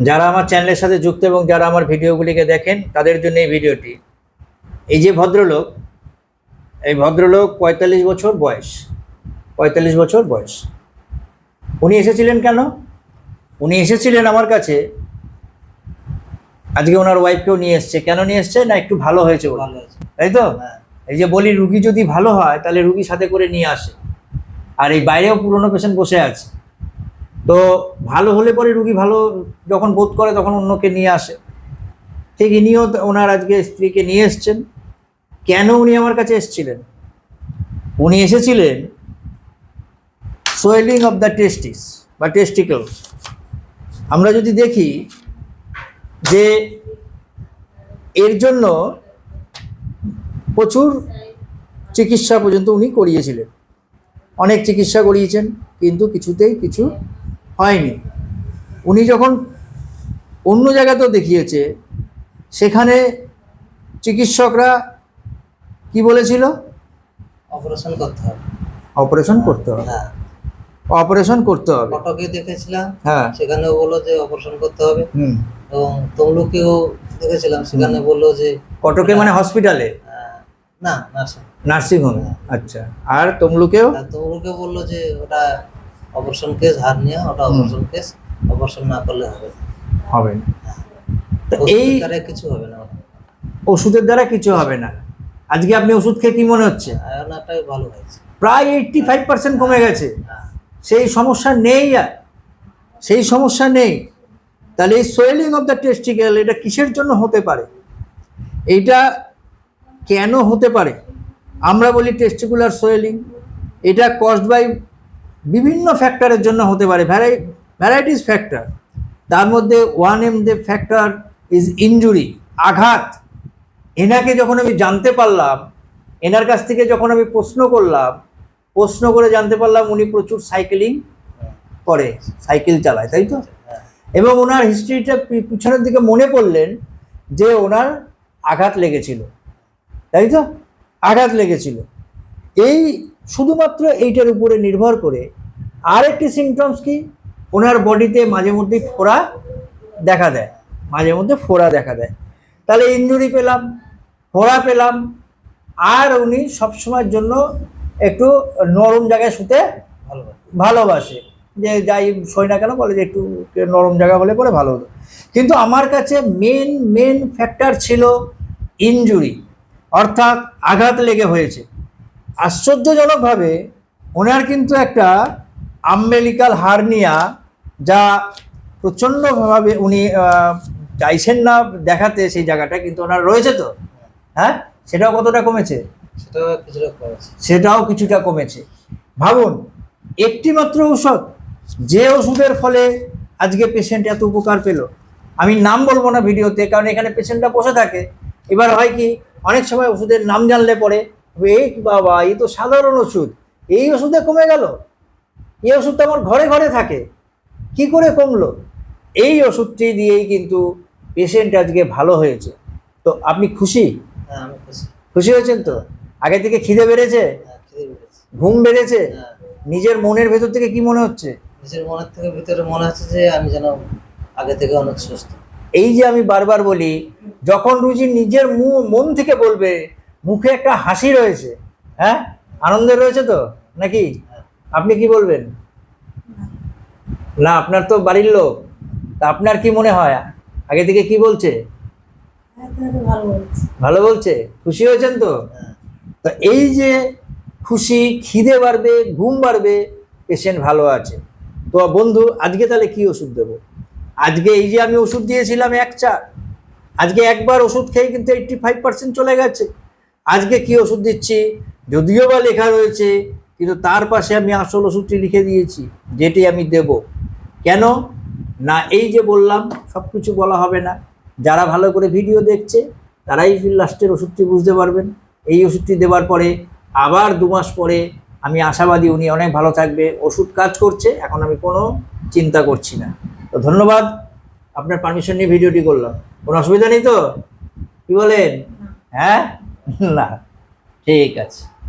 যারা আমার চ্যানেলের সাথে যুক্ত এবং যারা আমার ভিডিওগুলিকে দেখেন তাদের জন্য এই ভিডিওটি। এই যে ভদ্রলোক এই ভদ্রলোক পঁয়তাল্লিশ বছর বয়স। পঁয়তাল্লিশ বছর বয়স। উনি এসেছিলেন কেন? উনি এসেছিলেন আমার কাছে। আজকে ওনার ওয়াইফকেও নিয়ে এসছে। কেন নিয়ে এসছে? না একটু ভালো হয়েছে তাই তো? এই যে বলি রুগী যদি ভালো হয় তাহলে রুগী সাথে করে নিয়ে আসে। আর এই বাইরেও পুরনো পেশেন্ট বসে আছে। তো ভালো হলে পরে রুগী ভালো যখন বোধ করে তখন অন্যকে নিয়ে আসে। ঠিক ইনিও ওনার আজকে স্ত্রীকে নিয়ে এসছেন। কেন উনি আমার কাছে এসেছিলেন? উনি এসেছিলেন সোয়েলিং অফ দ্য টেস্টিস বা টেস্টিকল আমরা যদি দেখি যে এর জন্য প্রচুর চিকিৎসা পর্যন্ত উনি করিয়েছিলেন। অনেক চিকিৎসা করিয়েছেন, কিন্তু কিছুতেই কিছু হয়নি। উনি যখন অন্য জায়গাতেও দেখিয়েছে সেখানে চিকিৎসকরা কি বলেছিল? অপারেশন করতে হবে। অপারেশন করতে হবে। হ্যাঁ। অপারেশন করতে হবে। কটকে দেখেছিলাম। হ্যাঁ। সেখানেও বলল যে অপারেশন করতে হবে। হুম। এবং তমলুকেও দেখেছিলাম সেখানে বলল যে কটকে মানে হসপিটালে? আহ, না নার্সিং নার্সিংহোমে। আচ্ছা। আর তমলুকেও? তমলুকে বলল যে ওটা অপারেশন কেস হারনিয়া ওটা অপারেশন কেস অপারেশন না করলে হবে হবে না। এই দ্বারা কিছু হবে না। ওষুধের দ্বারা কিছু হবে না। আজকে আপনি ওষুধ খেয়ে কি মনে হচ্ছে? আয়নাটাই ভালো হয়েছে। প্রায় এইটটি ফাইভ পার্সেন্ট কমে গেছে। হ্যাঁ। সেই সমস্যা নেই আর। সেই সমস্যা নেই। তাহলে এই সোয়েলিং অফ দ্য টেস্টিক্যাল এটা কিসের জন্য হতে পারে? এইটা কেন হতে পারে? আমরা বলি টেস্টিকুলার সোয়েলিং। এটা কস্ট বাই বিভিন্ন ফ্যাক্টরের জন্য হতে পারে। ভ্যারাই ভ্যারাইটিস ফ্যাক্টর তার মধ্যে one um the factor is injury আঘাত। এনাকে যখন আমি জানতে পারলাম, এনার কাছ থেকে যখন আমি প্রশ্ন করলাম, প্রশ্ন করে জানতে পারলাম উনি প্রচুর সাইকেলিং করে সাইকেল চালায়, তাই তো? এবং ওনার হিস্ট্রিটা পিছনের দিকে মনে পড়লেন যে ওনার আঘাত লেগেছিল। তাই তো? আঘাত লেগেছিল। এই শুধুমাত্র এইটার উপরে নির্ভর করে আরেকটি সিমটমস কি? ওনার বডিতে মাঝে মধ্যে ফোড়া দেখা দেয়। মাঝে মধ্যে ফোড়া দেখা দেয়। তাহলে ইঞ্জুরি পেলাম, ফোড়া পেলাম, আর উনি সবসময়ের জন্য একটু নরম জায়গায় শুতে। ভালোবাসে। যে যাই সই না কেন বলে যে একটু নরম জায়গা হলে পরে ভালো হতো। কিন্তু আমার কাছে মেন মেন ফ্যাক্টর ছিল ইনজুরি। অর্থাৎ আঘাত লেগে হয়েছে। আশ্চর্যজনকভাবে ওনার কিন্তু একটা আম্বেলিকাল হার্নিয়া যা প্রচণ্ডভাবে উনি চাইছেন না দেখাতে সেই জায়গাটা কিন্তু ওনার রয়েছে তো? হ্যাঁ? সেটাও কতটা কমেছে? সেটাও কিছুটা সেটাও কিছুটা কমেছে। ভাবুন একটি মাত্র ঔষধ যে ওষুধের ফলে আজকে পেশেন্ট এত উপকার পেল। আমি নাম বলব না ভিডিওতে কারণ এখানে পেশেন্টটা বসে থাকে। এবার হয় কি অনেক সময় ওষুধের নাম জানলে পরে এই বাবা এই তো সাধারণ ওষুধ এই ওষুধে কমে গেল? এই ওষুধ তো আমার ঘরে ঘরে থাকে। কি করে কমলো? এই ওষুধটি দিয়েই কিন্তু পেশেন্ট আজকে ভালো হয়েছে। তো আপনি খুশি? হ্যাঁ খুশি। খুশি হয়েছেন তো? আগে থেকে খিদে বেড়েছে? হ্যাঁ ঘুম বেড়েছে? হ্যাঁ। নিজের মনের ভেতর থেকে কি মনে হচ্ছে? নিজের মনের থেকে ভিতরে মনে হচ্ছে যে আমি যেন আগে থেকে অনেক সুস্থ। এই যে আমি বারবার বলি যখন রুজি নিজের মু- মন থেকে বলবে মুখে একটা হাসি রয়েছে। হ্যাঁ? আনন্দের রয়েছে তো? নাকি? আপনি কি বলবেন? না, আপনার তো বাড়ির লোক। তা আপনার কি মনে হয়? আগে থেকে কি বলছে? ভালো বলছে। খুশি হয়েছেন তো? এই যে খুশি, খিদে বাড়বে, ঘুম বাড়বে পেশেন্ট ভালো আছে। তো বন্ধু, আজকে তাহলে কি ওষুধ দেবো? আজকে এই যে আমি ওষুধ দিয়েছিলাম এক চা, আজকে একবার ওষুধ খেয়ে কিন্তু এইটটি ফাইভ পার্সেন্ট চলে গেছে। আজকে কি ওষুধ দিচ্ছি? যদিও বা লেখা রয়েছে কিন্তু তার পাশে আমি আসল ওষুধটি লিখে দিয়েছি যেটি আমি দেব। কেন? না এই যে বললাম সব কিছু বলা হবে না। যারা ভালো করে ভিডিও দেখছে তারাই লাস্টের ওষুধটি বুঝতে পারবেন। এই ওষুধটি দেওয়ার পরে আবার দু মাস পরে আমি আশাবাদী উনি অনেক ভালো থাকবে। ওষুধ কাজ করছে এখন আমি কোনো চিন্তা করছি না। তো ধন্যবাদ আপনার পারমিশন নিয়ে ভিডিওটি করলাম। কোনো অসুবিধা নেই তো? কী বলেন? হ্যাঁ? না ঠিক আছে।